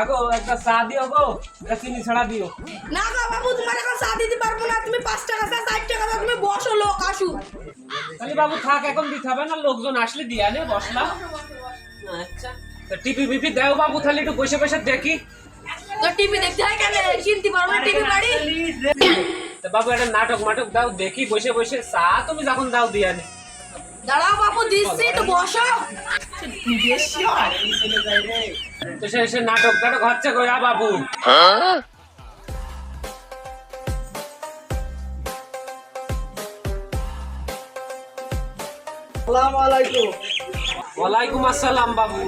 আগো একটা চা দিও গো একটা চিনি ছাড়া দিও। না গো বাবু তোমার এখন চা দিতে পারব না তুমি পাঁচ টাকা চা ষাট টাকা দাও তুমি বসো লোক আসুক। তাহলে বাবু থাক এখন দিতে হবে না লোকজন আসলে দিয়া নে বসলাম। আচ্ছা। তা টিপি বিপি দেও বাবু তাহলে একটু বসে বসে দেখি। তো দেখতে হয় কেন? চিনতে পারব না বাড়ি? তা বাবু একটা নাটক মাটক দাও দেখি বসে বসে চা তুমি যখন দাও দিয়া নে দাঁড়াও বাবু দিচ্ছি তো বসো। তো সে সে নাটক টাটক হচ্ছে গো আ বাবু ওয়ালাইকুম আসসালাম বাবু।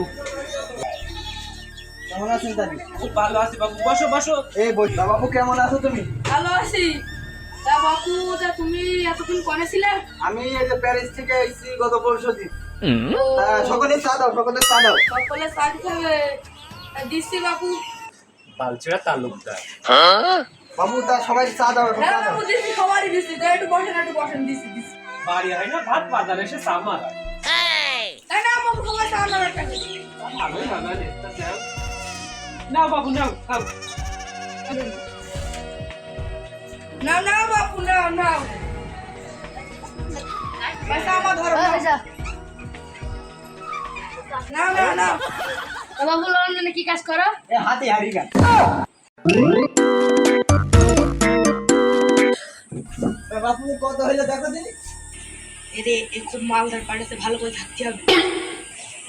কেমন আছেন দাদি? খুব ভালো আছি বাবু বসো বসো। এই বাবু কেমন আছো তুমি? ভালো আছি। তা বাবু তা তুমি এতক্ষণ কনে ছিলে? আমি এই যে প্যারিস থেকে এসেছি গত পরশু দিন। সকলে চা দাও সকলে চা দাও। সকলে চা দিতে হবে। দিচ্ছি বাবু বালছিড়া তালুকদার। বাবু তা সবাই চা দাও হ্যাঁ বাবু দিচ্ছি একটু বসেন একটু বসেন দিচ্ছি দিচ্ছি। বাড়ি হয় না ভাত বাজার এসে চা মারা। তাই না বাবু চা না একটা ভালোই বাবু নাও খাও। না না বাবু না না। ধরো না। না না বাবু লন্ডনে কি কাজ করো? এ হাতে হারি গান বাপু কত হইল দেখো দিনি এরে একটু মালদার বাড়িতে ভালো করে থাকতে হবে।